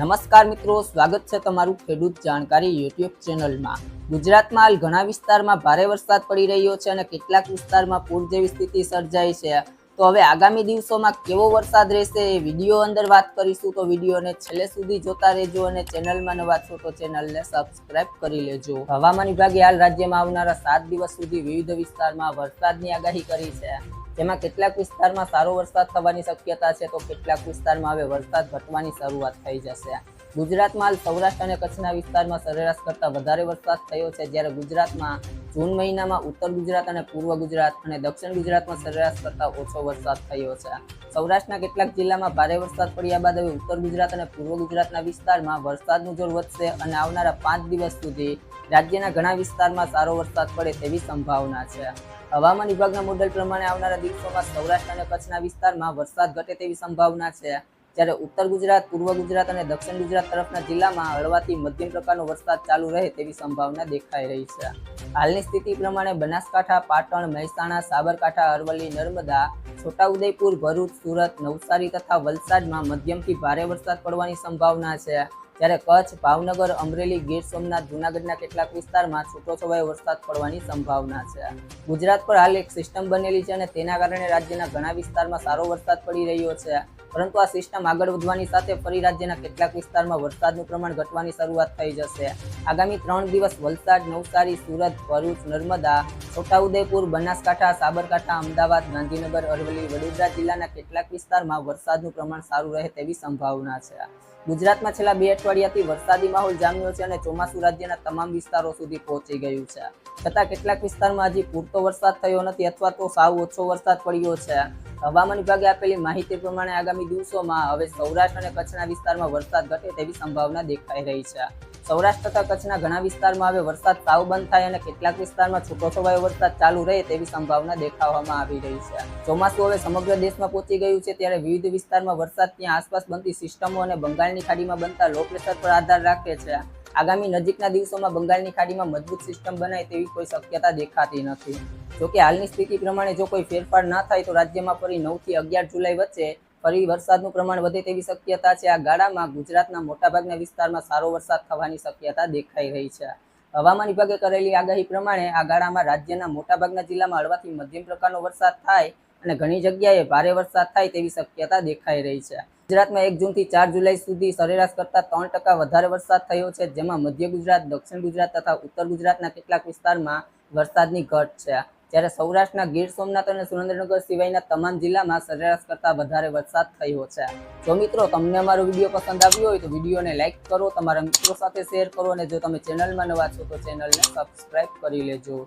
નમસ્કાર મિત્રો, સ્વાગત છે તમારું ખેડૂત જાણકારી યુટ્યુબ ચેનલમાં. ગુજરાતમાં હાલ ઘણા વિસ્તારમાં ભારે વરસાદ પડી રહ્યો છે અને કેટલાક વિસ્તારમાં પૂર જેવી સ્થિતિ સર્જાઈ છે. તો હવે આગામી દિવસોમાં કેવો વરસાદ રહેશે એ વીડિયો અંદર વાત કરીશું. તો વિડીયોને છેલ્લે સુધી જોતા રહેજો અને ચેનલમાં નવા છો તો ચેનલને સબસ્ક્રાઇબ કરી લેજો. હવામાન વિભાગે હાલ રાજ્યમાં આવનારા સાત દિવસ સુધી વિવિધ વિસ્તારમાં વરસાદની આગાહી કરી છે. જેમાં કેટલાક વિસ્તારમાં સારો વરસાદ થવાની શક્યતા છે, તો કેટલાક વિસ્તારમાં હવે વરસાદ ઘટવાની શરૂઆત થઈ જશે. ગુજરાતમાં સૌરાષ્ટ્ર અને કચ્છના વિસ્તારમાં સરેરાશ કરતાં વધારે વરસાદ થયો છે, જ્યારે ગુજરાતમાં જૂન મહિનામાં ઉત્તર ગુજરાત અને પૂર્વ ગુજરાત અને દક્ષિણ ગુજરાતમાં સરેરાશ કરતાં ઓછો વરસાદ થયો છે. સૌરાષ્ટ્રના કેટલાક જિલ્લામાં ભારે વરસાદ પડ્યા બાદ હવે ઉત્તર ગુજરાત અને પૂર્વ ગુજરાતના વિસ્તારમાં વરસાદનું જોર વધશે અને આવનારા પાંચ દિવસ સુધી રાજ્યના ઘણા વિસ્તારમાં સારો વરસાદ પડે તેવી સંભાવના છે. હવામાન વિભાગના મોડેલ પ્રમાણે આવનારા દિવસોમાં સૌરાષ્ટ્ર અને કચ્છના વિસ્તારમાં વરસાદ ઘટે તેવી સંભાવના છે. જ્યારે ઉત્તર ગુજરાત, પૂર્વ ગુજરાત અને દક્ષિણ ગુજરાત તરફના જિલ્લામાં હળવાથી મધ્યમ પ્રકારનો વરસાદ ચાલુ રહે તેવી સંભાવના દેખાઈ રહી છે. હાલની સ્થિતિ પ્રમાણે બનાસકાંઠા, પાટણ, મહેસાણા, સાબરકાંઠા, અરવલ્લી, નર્મદા, છોટાઉદેપુર, ભરૂચ, સુરત, નવસારી તથા વલસાડમાં મધ્યમથી ભારે વરસાદ પડવાની સંભાવના છે. જ્યારે કચ્છ, ભાવનગર, અમરેલી, ગીર સોમનાથ, જૂનાગઢના કેટલાક વિસ્તારમાં છૂટોછવાયો વરસાદ પડવાની સંભાવના છે. ગુજરાત પર હાલ એક સિસ્ટમ બનેલી છે અને તેના કારણે રાજ્યના ઘણા વિસ્તારમાં સારો વરસાદ પડી રહ્યો છે. પરંતુ આ સિસ્ટમ આગળ વધવાની સાથે ફરી રાજ્યના કેટલાક વિસ્તારમાં વરસાદનું પ્રમાણ ઘટવાની શરૂઆત થઈ જશે. આગામી ત્રણ દિવસ વલસાડ, નવસારી, સુરત, ભરૂચ, નર્મદા, છોટાઉદેપુર, બનાસકાંઠા, સાબરકાંઠા, અમદાવાદ, ગાંધીનગર, અરવલ્લી, વડોદરા જિલ્લાના કેટલાક વિસ્તારમાં વરસાદનું પ્રમાણ સારું રહે તેવી સંભાવના છે. ગુજરાતમાં છેલ્લા બે અઠવાડિયાથી વરસાદી માહોલ જામ્યો છે અને ચોમાસું રાજ્યના તમામ વિસ્તારો સુધી પહોંચી ગયું છે. છતાં કેટલાક વિસ્તારમાં હજી પૂરતો વરસાદ થયો નથી અથવા તો સાવ ઓછો વરસાદ પડ્યો છે. હવામાન વિભાગે આપેલી માહિતી પ્રમાણે આગામી દિવસોમાં હવે સૌરાષ્ટ્ર અને કચ્છના વિસ્તારમાં વરસાદ ઘટે તેવી સંભાવના દેખાઈ રહી છે. સૌરાષ્ટ્ર તથા કચ્છના ઘણા વિસ્તારમાં હવે વરસાદ સાવ બંધ થાય અને કેટલાક વિસ્તારમાં છૂટોછવાયો વરસાદ ચાલુ રહે તેવી સંભાવના દેખાવામાં આવી રહી છે. ચોમાસું હવે સમગ્ર દેશમાં પહોંચી ગયું છે ત્યારે વિવિધ વિસ્તારમાં વરસાદ ત્યાં આસપાસ બનતી સિસ્ટમો અને બંગાળની ખાડીમાં બનતા લો પ્રેશર પર આધાર રાખે છે. આગામી નજીકના દિવસોમાં બંગાળની ખાડીમાં મજબૂત સિસ્ટમ બનાય તેવી કોઈ શક્યતા દેખાતી નથી. જોકે હાલની સ્થિતિ પ્રમાણે જો કોઈ ફેરફાર ના થાય તો રાજ્યમાં ફરી નવથી અગિયાર જુલાઈ વચ્ચે ફરી વરસાદનું પ્રમાણ વધે તેવી શક્યતા છે. આ ગાળામાં ગુજરાતના મોટાભાગના વિસ્તારમાં સારો વરસાદ થવાની શક્યતા દેખાઈ રહી છે. હવામાન વિભાગે કરેલી આગાહી પ્રમાણે આ ગાળામાં રાજ્યના મોટાભાગના જિલ્લામાં હળવાથી મધ્યમ પ્રકારનો વરસાદ થાય અને ઘણી જગ્યાએ ભારે વરસાદ થાય તેવી શક્યતા દેખાઈ રહી છે. ગુજરાતમાં એક જૂનથી ચાર જુલાઈ સુધી સરેરાશ કરતાં ત્રણ ટકા વધારે વરસાદ થયો છે, જેમાં મધ્ય ગુજરાત, દક્ષિણ ગુજરાત તથા ઉત્તર ગુજરાતના કેટલાક વિસ્તારમાં વરસાદની ઘટ છે. જ્યારે સૌરાષ્ટ્રના ગીર સોમનાથ અને સુરેન્દ્રનગર સિવાયના તમામ જિલ્લામાં સરેરાશ કરતાં વધારે વરસાદ થયો છે. જો મિત્રો તમને અમારો વીડિયો પસંદ આવ્યો હોય તો વિડીયોને લાઇક કરો, તમારા મિત્રો સાથે શેર કરો અને જો તમે ચેનલમાં નવા છો તો ચેનલને સબસ્ક્રાઇબ કરી લેજો.